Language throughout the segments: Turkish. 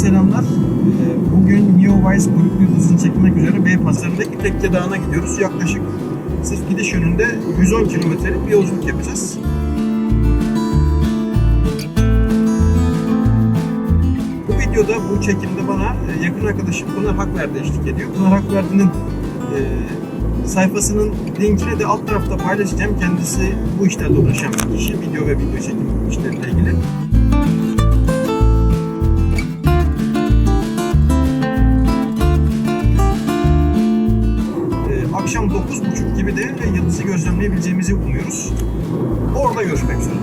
selamlar. Ee, Bugün Neo Vice Kuyruklu Yıldız'ını çekmek üzere Beypazarı'ndaki Tekke Dağı'na gidiyoruz. Yaklaşık sırf gidiş yönünde 110 kilometrelik bir yolculuk yapacağız. Bu videoda, bu çekimde bana e, yakın arkadaşım Pınar Hakverdi eşlik ediyor. Pınar Hakverdi'nin e, sayfasının linkini de alt tarafta paylaşacağım. Kendisi bu işlerle uğraşan bir kişi. Video ve video çekim işleriyle ilgili. Gözlemleyebileceğimizi umuyoruz. Orada görüşmek üzere.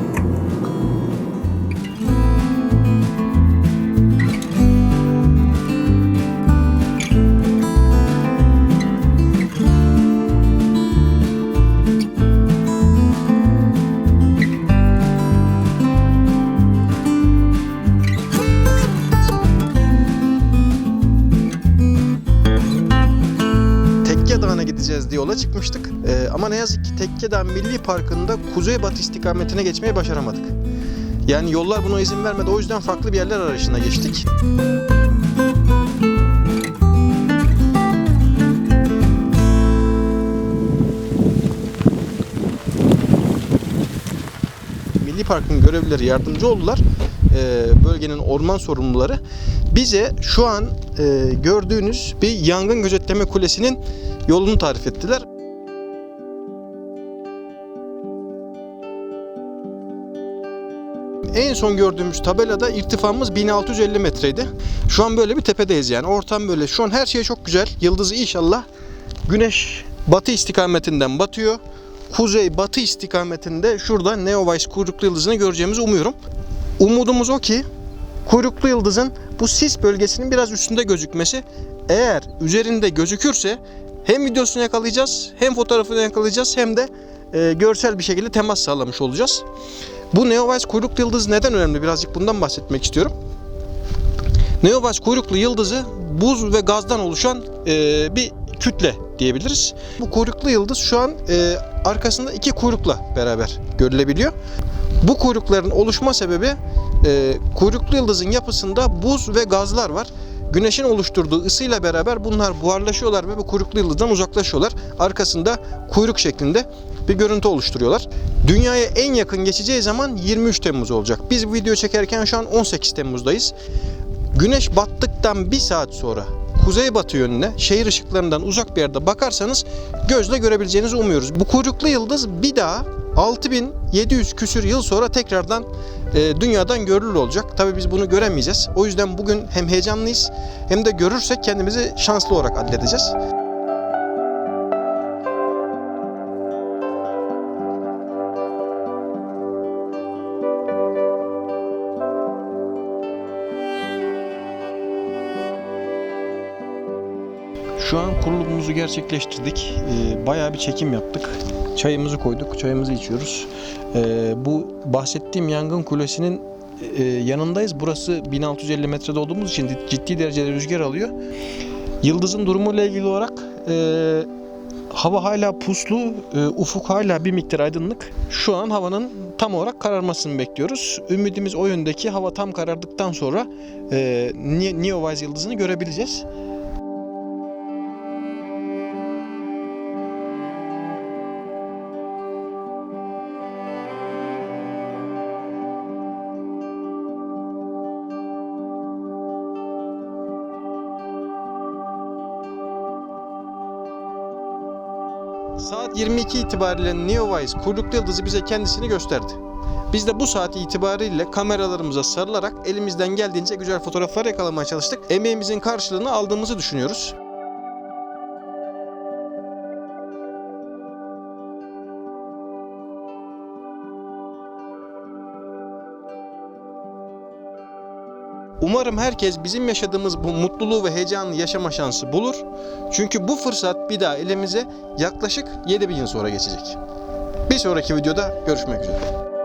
Gideceğiz diye yola çıkmıştık. Ee, ama ne yazık ki Tekke Dağı Milli Parkı'nda kuzeybatı istikametine geçmeyi başaramadık. Yani yollar buna izin vermedi. O yüzden farklı bir yerler arayışına geçtik. Milli Park'ın görevlileri yardımcı oldular. Ee, bölgenin orman sorumluları bize şu an e, gördüğünüz bir yangın gözetleme kulesinin yolunu tarif ettiler. En son gördüğümüz tabelada irtifamız 1650 metreydi. Şu an böyle bir tepedeyiz yani. Ortam böyle. Şu an her şey çok güzel. Yıldızı inşallah güneş batı istikametinden batıyor. Kuzey batı istikametinde şurada Neowise kuyruklu yıldızını göreceğimizi umuyorum. Umudumuz o ki kuyruklu yıldızın bu sis bölgesinin biraz üstünde gözükmesi. Eğer üzerinde gözükürse hem videosunu yakalayacağız, hem fotoğrafını yakalayacağız, hem de e, görsel bir şekilde temas sağlamış olacağız. Bu Neowise kuyruklu yıldız neden önemli? Birazcık bundan bahsetmek istiyorum. Neowise kuyruklu yıldızı buz ve gazdan oluşan e, bir kütle diyebiliriz. Bu kuyruklu yıldız şu an e, arkasında iki kuyrukla beraber görülebiliyor. Bu kuyrukların oluşma sebebi e, kuyruklu yıldızın yapısında buz ve gazlar var. Güneşin oluşturduğu ısıyla beraber bunlar buharlaşıyorlar ve bu kuyruklu yıldızdan uzaklaşıyorlar. Arkasında kuyruk şeklinde bir görüntü oluşturuyorlar. Dünyaya en yakın geçeceği zaman 23 Temmuz olacak. Biz bu video çekerken şu an 18 Temmuz'dayız. Güneş battıktan bir saat sonra kuzeybatı yönüne şehir ışıklarından uzak bir yerde bakarsanız gözle görebileceğinizi umuyoruz. Bu kuyruklu yıldız bir daha 6700 küsür yıl sonra tekrardan e, dünyadan görülür olacak. Tabii biz bunu göremeyeceğiz. O yüzden bugün hem heyecanlıyız hem de görürsek kendimizi şanslı olarak adledeceğiz. Şu an kurulumumuzu gerçekleştirdik. Ee, bayağı bir çekim yaptık. Çayımızı koyduk, çayımızı içiyoruz. Ee, bu bahsettiğim yangın kulesinin e, yanındayız. Burası 1650 metrede olduğumuz için ciddi derecede rüzgar alıyor. Yıldızın durumuyla ilgili olarak e, hava hala puslu, e, ufuk hala bir miktar aydınlık. Şu an havanın tam olarak kararmasını bekliyoruz. Ümidimiz o yöndeki hava tam karardıktan sonra e, Ne- Neowise yıldızını görebileceğiz. Saat 22 itibariyle Neowise kuyruklu yıldızı bize kendisini gösterdi. Biz de bu saat itibariyle kameralarımıza sarılarak elimizden geldiğince güzel fotoğraflar yakalamaya çalıştık. Emeğimizin karşılığını aldığımızı düşünüyoruz. Umarım herkes bizim yaşadığımız bu mutluluğu ve heyecanı yaşama şansı bulur. Çünkü bu fırsat bir daha elimize yaklaşık 7000 yıl sonra geçecek. Bir sonraki videoda görüşmek üzere.